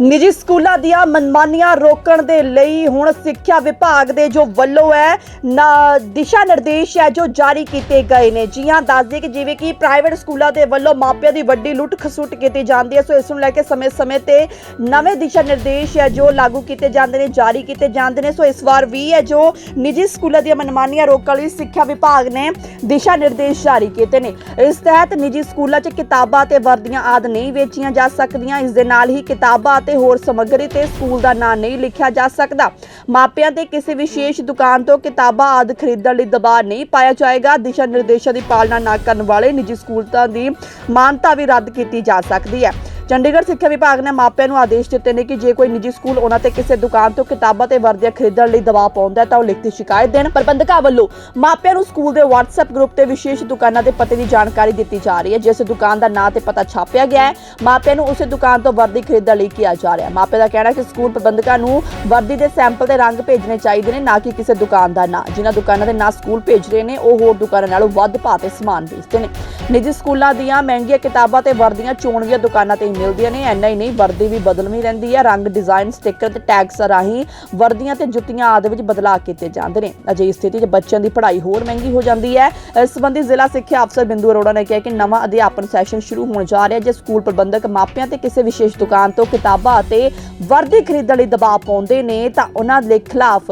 ਨਿੱਜੀ ਸਕੂਲਾਂ ਦੀਆਂ ਮਨਮਾਨੀਆਂ ਰੋਕਣ ਦੇ ਲਈ ਹੁਣ ਸਿੱਖਿਆ ਵਿਭਾਗ ਦੇ ਜੋ ਵੱਲੋਂ ਹੈ, ਨਾ ਦਿਸ਼ਾ ਨਿਰਦੇਸ਼ ਹੈ ਜੋ ਜਾਰੀ ਕੀਤੇ ਗਏ ਨੇ। ਜੀ ਹਾਂ ਦੱਸ ਦਈਏ ਕਿ ਜਿਵੇਂ ਕਿ ਪ੍ਰਾਈਵੇਟ ਸਕੂਲਾਂ ਦੇ ਵੱਲੋਂ ਮਾਪਿਆਂ ਦੀ ਵੱਡੀ ਲੁੱਟ ਖਸੁੱਟ ਕੀਤੀ ਜਾਂਦੀ ਹੈ, ਸੋ ਇਸ ਨੂੰ ਲੈ ਕੇ ਸਮੇਂ-ਸਮੇਂ ਤੇ ਨਵੇਂ ਦਿਸ਼ਾ ਨਿਰਦੇਸ਼ ਹੈ ਜੋ ਲਾਗੂ ਕੀਤੇ ਜਾਂਦੇ ਨੇ, ਜਾਰੀ ਕੀਤੇ ਜਾਂਦੇ ਨੇ। ਸੋ ਇਸ ਵਾਰ ਵੀ ਹੈ ਜੋ ਨਿੱਜੀ ਸਕੂਲਾਂ ਦੀਆਂ ਮਨਮਾਨੀਆਂ ਰੋਕਣ ਲਈ ਸਿੱਖਿਆ ਵਿਭਾਗ ਨੇ ਦਿਸ਼ਾ ਨਿਰਦੇਸ਼ ਜਾਰੀ ਕੀਤੇ ਨੇ। ਇਸ ਤਹਿਤ ਨਿੱਜੀ ਸਕੂਲਾਂ 'ਚ ਕਿਤਾਬਾਂ ਤੇ ਵਰਦੀਆਂ ਆਦਿ ਨਹੀਂ ਵੇਚੀਆਂ ਜਾ ਸਕਦੀਆਂ। ਇਸ ਦੇ ਨਾਲ ਹੀ ਕਿਤਾਬਾਂ ਅਤੇ ਹੋਰ ਸਮੱਗਰੀ ਤੇ ਸਕੂਲ ਦਾ ਨਾਂ ਨਹੀਂ ਲਿਖਿਆ ਜਾ ਸਕਦਾ। ਮਾਪਿਆਂ ਤੇ ਕਿਸੇ ਵਿਸ਼ੇਸ਼ ਦੁਕਾਨ ਤੋਂ ਕਿਤਾਬਾਂ ਆਦਿ ਖਰੀਦਣ ਲਈ ਦਬਾਅ ਨਹੀਂ ਪਾਇਆ ਜਾਏਗਾ। ਦਿਸ਼ਾ ਨਿਰਦੇਸ਼ਾਂ ਦੀ ਪਾਲਣਾ ਨਾ ਕਰਨ ਵਾਲੇ ਨਿੱਜੀ ਸਕੂਲਾਂ ਦੀ ਮਾਨਤਾ ਵੀ ਰੱਦ ਕੀਤੀ ਜਾ ਸਕਦੀ ਹੈ। ਚੰਡੀਗੜ੍ਹ ਸਿੱਖਿਆ ਵਿਭਾਗ ਨੇ ਮਾਪਿਆਂ ਨੂੰ ਆਦੇਸ਼ ਦਿੱਤੇ ਨੇ ਕਿ ਜੇ ਕੋਈ ਨਿੱਜੀ ਸਕੂਲ ਉਹਨਾਂ ਤੇ ਕਿਸੇ ਦੁਕਾਨ ਤੋਂ ਕਿਤਾਬਾਂ ਤੇ ਵਰਦੀਆਂ ਖਰੀਦਣ ਲਈ ਦਬਾਅ ਪਾਉਂਦਾ ਤਾਂ ਉਹ ਲਿਖਤੀ ਸ਼ਿਕਾਇਤ ਦੇਣ। ਪ੍ਰਬੰਧਕਾਂ ਵੱਲੋਂ ਮਾਪਿਆਂ ਨੂੰ ਸਕੂਲ ਦੇ WhatsApp ਗਰੁੱਪ ਤੇ ਵਿਸ਼ੇਸ਼ ਦੁਕਾਨਾਂ ਦੇ ਪਤੇ ਦੀ ਜਾਣਕਾਰੀ ਦਿੱਤੀ ਜਾ ਰਹੀ ਹੈ, ਜਿਸ ਦੁਕਾਨ ਦਾ ਨਾਂ ਤੇ ਪਤਾ ਛਾਪਿਆ ਗਿਆ ਹੈ। ਮਾਪਿਆਂ ਨੂੰ ਉਸੇ ਦੁਕਾਨ ਤੋਂ ਵਰਦੀ ਖਰੀਦਣ ਲਈ ਕਿਹਾ ਜਾ ਰਿਹਾ ਹੈ। ਮਾਪਿਆਂ ਦਾ ਕਹਿਣਾ ਹੈ ਕਿ ਸਕੂਲ ਪ੍ਰਬੰਧਕਾਂ ਨੂੰ ਵਰਦੀ ਦੇ ਸੈਂਪਲ ਦੇ ਰੰਗ ਭੇਜਣੇ ਚਾਹੀਦੇ ਨੇ, ਨਾ ਕਿ ਕਿਸੇ ਦੁਕਾਨ ਦਾ ਨਾਂ। ਜਿਨ੍ਹਾਂ ਦੁਕਾਨਾਂ ਦੇ ਨਾਂ ਸਕੂਲ ਭੇਜ ਰਹੇ ਨੇ, ਉਹ ਹੋਰ ਦੁਕਾਨਾਂ ਨਾਲੋਂ ਵੱਧ ਭਾਅ ਤੇ ਸਮਾਨ ਵੇਚਦੇ ਨੇ। ਨਿੱਜੀ ਸਕੂਲਾਂ ਦੀਆਂ ਮਹਿੰਗੀਆਂ ਕਿਤਾਬਾਂ ਤੇ ਵਰਦੀਆਂ ਚੋਣਵੀਆਂ ਦੁਕਾਨਾਂ ਤੇ ਮਿਲਦੀਆਂ ਨੇ ਐਨਾ ਹੀ ਨਹੀਂ, ਵਰਦੀ ਵੀ ਬਦਲਵੀਂ ਰਹਿੰਦੀ ਹੈ ਰੰਗ ਡਿਜ਼ਾਈਨ ਸਟicker ਤੇ ਟੈਗਸ ਰਾਹੀਂ ਵਰਦੀਆਂ ਤੇ ਜੁੱਤੀਆਂ ਆਦਿ ਵਿੱਚ ਬਦਲਾਅ ਕੀਤੇ ਜਾਂਦੇ ਨੇ। ਅਜਿਹੀ ਸਥਿਤੀ 'ਚ ਬੱਚਿਆਂ ਦੀ ਪੜ੍ਹਾਈ ਹੋਰ ਮਹਿੰਗੀ ਹੋ ਜਾਂਦੀ ਹੈ। ਇਸ ਸੰਬੰਧੀ ਜ਼ਿਲ੍ਹਾ ਸਿੱਖਿਆ ਅਫਸਰ ਬਿੰਦੂ ਅਰੋੜਾ ਨੇ ਕਿਹਾ ਕਿ ਨਵਾਂ ਅਧਿਆਪਨ ਸੈਸ਼ਨ ਸ਼ੁਰੂ ਹੋਣ ਜਾ ਰਿਹਾ ਜੇ ਸਕੂਲ ਪ੍ਰਬੰਧਕ ਮਾਪਿਆਂ ਤੇ ਕਿਸੇ ਵਿਸ਼ੇਸ਼ ਦੁਕਾਨ ਤੋਂ ਕਿਤਾਬਾਂ ਅਤੇ ਵਰਦੀ ਖਰੀਦਣ ਲਈ ਦਬਾਅ ਪਾਉਂਦੇ ਨੇ, ਤਾਂ ਉਹਨਾਂ ਦੇ ਖਿਲਾਫ